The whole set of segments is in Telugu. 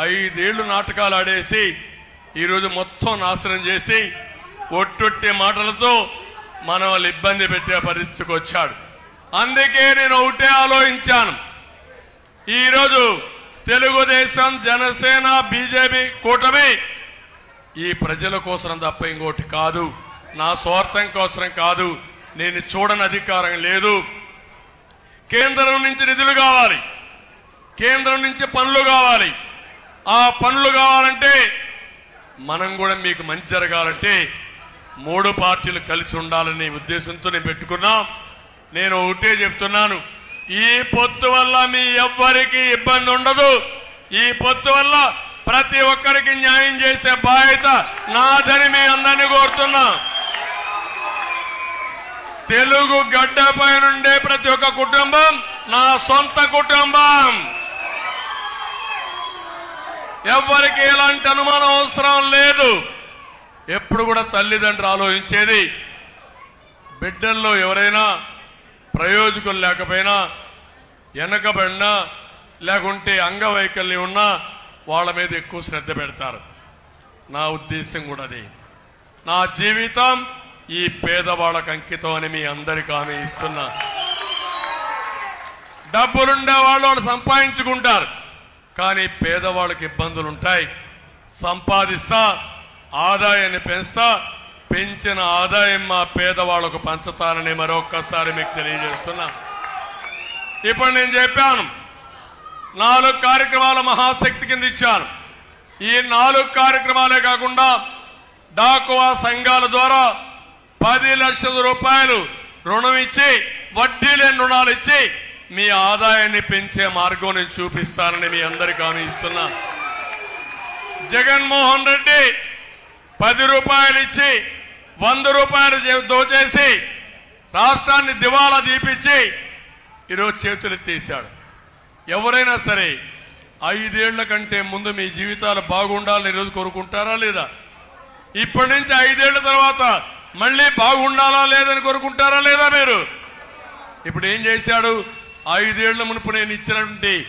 ఐదేళ్ళు నాటకాలు ఆడేసి ఈరోజు మొత్తం నాశనం చేసి ఒట్టొట్టి మాటలతో మన వాళ్ళు ఇబ్బంది పెట్టే పరిస్థితికి వచ్చాడు. అందుకే నేను ఒకటే ఆలోచించాను. ఈరోజు తెలుగుదేశం జనసేన బీజేపీ కూటమి ఈ ప్రజల కోసం తప్ప ఇంకోటి కాదు. నా స్వార్థం కోసం కాదు. నేను చూడని అధికారం లేదు. కేంద్రం నుంచి నిధులు కావాలి. కేంద్రం నుంచి పనులు కావాలి. ఆ పనులు కావాలంటే మనం కూడా మీకు మంచి జరగాలంటే మూడు పార్టీలు కలిసి ఉండాలనే ఉద్దేశంతో నేను పెట్టుకున్నాం. నేను ఒకటే చెప్తున్నాను ఈ పొత్తు వల్ల మీ ఎవ్వరికి ఇబ్బంది ఉండదు. ఈ పొత్తు వల్ల ప్రతి ఒక్కరికి న్యాయం చేసే బాధ్యత నాదని మీ అందరినీ కోరుతున్నా. తెలుగు గడ్డపై నుండే ప్రతి ఒక్క కుటుంబం నా సొంత కుటుంబం. ఎవ్వరికి ఎలాంటి అనుమానం అవసరం లేదు. ఎప్పుడు కూడా తల్లిదండ్రులు ఆలోచించేది బిడ్డల్లో ఎవరైనా ప్రయోజకులు లేకపోయినా వెనకబడినా లేకుంటే అంగవైకల్యం ఉన్నా వాళ్ళ మీద ఎక్కువ శ్రద్ధ పెడతారు. నా ఉద్దేశం కూడా అది. నా జీవితం ఈ పేదవాళ్ళకు అంకితం అని మీ అందరికీ హామీ ఇస్తున్నా. డబ్బులుండే వాళ్ళు వాళ్ళు సంపాదించుకుంటారు. కానీ పేదవాళ్ళకి ఇబ్బందులు ఉంటాయి. సంపాదిస్తా ఆదాయాన్ని పెంచుతా పెంచిన ఆదాయం మా పేదవాళ్ళకు పంచుతానని మరొక్కసారి మీకు తెలియజేస్తున్నా. ఇప్పుడు నేను చెప్పాను నాలుగు కార్యక్రమాల మహాశక్తి కింద ఇచ్చాను. ఈ నాలుగు కార్యక్రమాలే కాకుండా డాకువా సంఘాల ద్వారా పది లక్షల రూపాయలు రుణం ఇచ్చి వడ్డీ లేని రుణాలు ఇచ్చి మీ ఆదాయాన్ని పెంచే మార్గం నేను చూపిస్తానని మీ అందరికీ హామీ ఇస్తున్నా. జగన్మోహన్ రెడ్డి పది రూపాయలు ఇచ్చి వంద రూపాయలు దోచేసి రాష్ట్రాన్ని దివాలా దీపించి ఈరోజు చేతులెత్తేసాడు ఎవరైనా సరే ఐదేళ్ళ కంటే ముందు మీ జీవితాలు బాగుండాలని ఈరోజు కోరుకుంటారా లేదా? ఇప్పటి నుంచి ఐదేళ్ళ తర్వాత మళ్ళీ బాగుండాలా లేదని కోరుకుంటారా లేదా మీరు? ఇప్పుడు ఏం చేశాడు? ఐదేళ్ళ మునుపు నేను ఇచ్చినటువంటి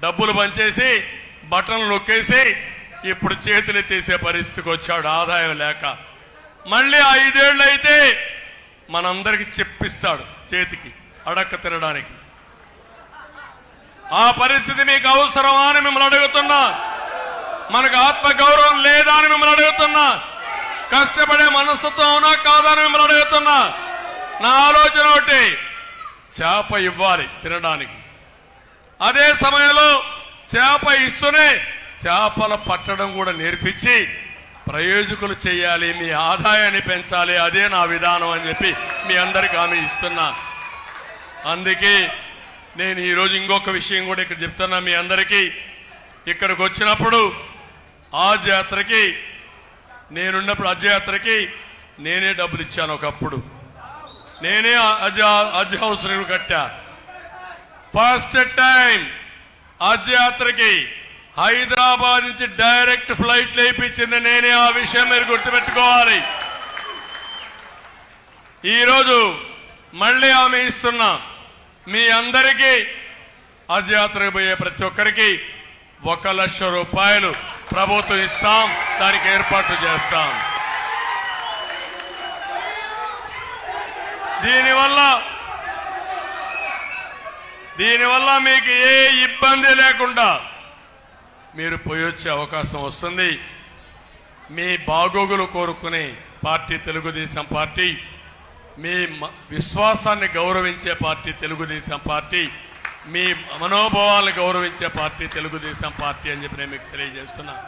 డబ్బులు పంచేసి బటన్లు నొక్కేసి ఇప్పుడు చేతులు ఎత్తేసే పరిస్థితికి వచ్చాడు ఆదాయం లేక. మళ్ళీ ఐదేళ్ళు అయితే మనందరికి చెప్పిస్తాడు చేతికి అడక్క తినడానికి. ఆ పరిస్థితి మీకు అవసరమా అని మిమ్మల్ని అడుగుతున్నా. మనకు ఆత్మగౌరవం లేదా అని మిమ్మల్ని అడుగుతున్నా. కష్టపడే మనస్తత్వం అవునా కాదా అని మిమ్మల్ని అడుగుతున్నా. నా ఆలోచన ఒకటి చేప ఇవ్వాలి తినడానికి. అదే సమయంలో చేప ఇస్తూనే చేపల పట్టడం కూడా నేర్పించి ప్రయోజకులు చేయాలి మీ ఆదాయాన్ని పెంచాలి అదే నా విధానం అని చెప్పి మీ అందరికి హామీ ఇస్తున్నా. అందుకే నేను ఈరోజు ఇంకొక విషయం కూడా ఇక్కడ చెప్తున్నా మీ అందరికీ. ఇక్కడికి వచ్చినప్పుడు ఆ జాతరకి నేనున్నప్పుడు అజయాత్రకి నేనే డబ్బులు ఇచ్చాను ఒకప్పుడు. నేనే అజ్ అజ్ హౌస్ రివ్యూ కట్టా. ఫస్ట్ టైం హజ్ యాత్రకి హైదరాబాద్ నుంచి డైరెక్ట్ ఫ్లైట్ లేపించింది నేనే. ఆ విషయం మీరు గుర్తుపెట్టుకోవాలి. ఈరోజు మళ్ళీ ఆమె ఇస్తున్నా మీ అందరికీ హజ్ యాత్రకు పోయే ప్రతి ఒక్కరికి ఒక లక్ష రూపాయలు ప్రభుత్వం ఇస్తాం దానికి ఏర్పాట్లు చేస్తాం. దీనివల్ల దీనివల్ల మీకు ఏ ఇబ్బంది లేకుండా మీరు పోయొచ్చే అవకాశం వస్తుంది. మీ బాగోగులు కోరుకునే పార్టీ తెలుగుదేశం పార్టీ మీ మ- విశ్వాసాన్ని గౌరవించే పార్టీ తెలుగుదేశం పార్టీ మీ మనోభావాలను గౌరవించే పార్టీ తెలుగుదేశం పార్టీ అని చెప్పి నేను మీకు తెలియజేస్తున్నాను